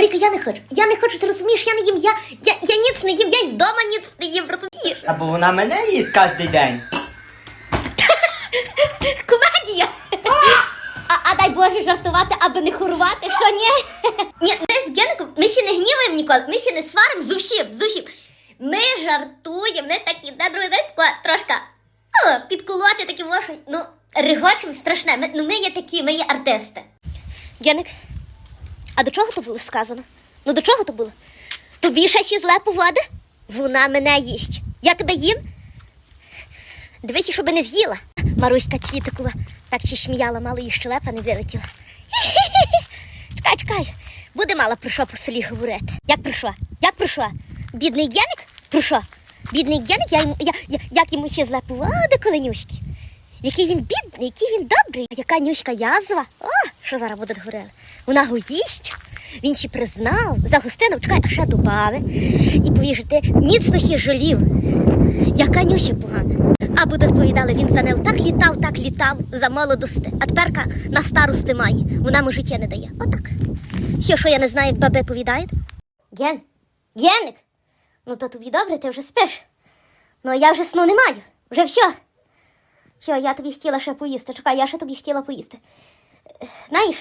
Маріка, я не хочу. Я не хочу, ти розумієш, я не їм, я, я, я ніц не їм, я й вдома ніц не їм, розумієш? Або вона мене їсть кожен день. Комедія! А, а дай Боже жартувати, аби не хорувати, що ні? Ні, ми з Геником, ми ще не гніваємо ніколи, ми ще не сваримо з усім, з усім. Ми жартуємо, ми такі на другий день тако трошки о, підколоти такі воші. Ну, регочемо страшне. Ми, ну ми є такі, ми є артисти. Геник, а до чого то було сказано? Ну до чого то було? Тобі ще ще зле поводи? Вона мене їсть. Я тебе їм? Дивися, щоб не з'їла. Маруська Цвітикова так ще сміяла, мало її щелепа не вилетіла. Чекай, чекай. Буде мала про що по селі говорити. Як про що? Як про що? Бідний Геник? Про що? Бідний Геник, я я, я, як йому ще зле поводи коленюшки. Який він бідний, який він добрий, а яка нюшка язва. О, що зараз буде говорили. Вона го їсть, він ще признав, загустинув, чекай, а ще добави. І повіже, ти міцно ще жалів. Яка нюся погана. А буде відповідали, він за нею так літав, так літав за молодости, а теперка на старости має. Вона йому життя не дає. Отак. Що, що я не знаю, як баби повідають? Ген, Генник, ну то тобі добре, ти вже спиш. Ну а я вже сну не маю. Вже все. Що, я тобі хотіла ще поїсти. Чекай, я ще тобі хотіла поїсти. Знаєш,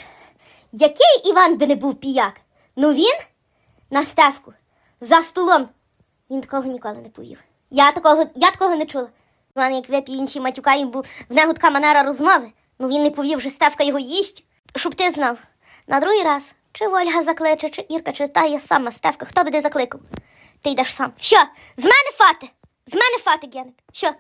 який Іван би не був піяк? Ну він на стевку за столом. Він такого ніколи не поїв. Я такого, я такого не чула. Іван, як вип'є інші матюка, був в нього така манера розмови. Ну він не повів, що Стевка його їсть. Щоб ти знав, на другий раз, чи Ольга закличе, чи Ірка, чи та є сама Стевка, хто би де закликав? Ти йдеш сам. Що? З мене фати! З мене фати, Геник. Що?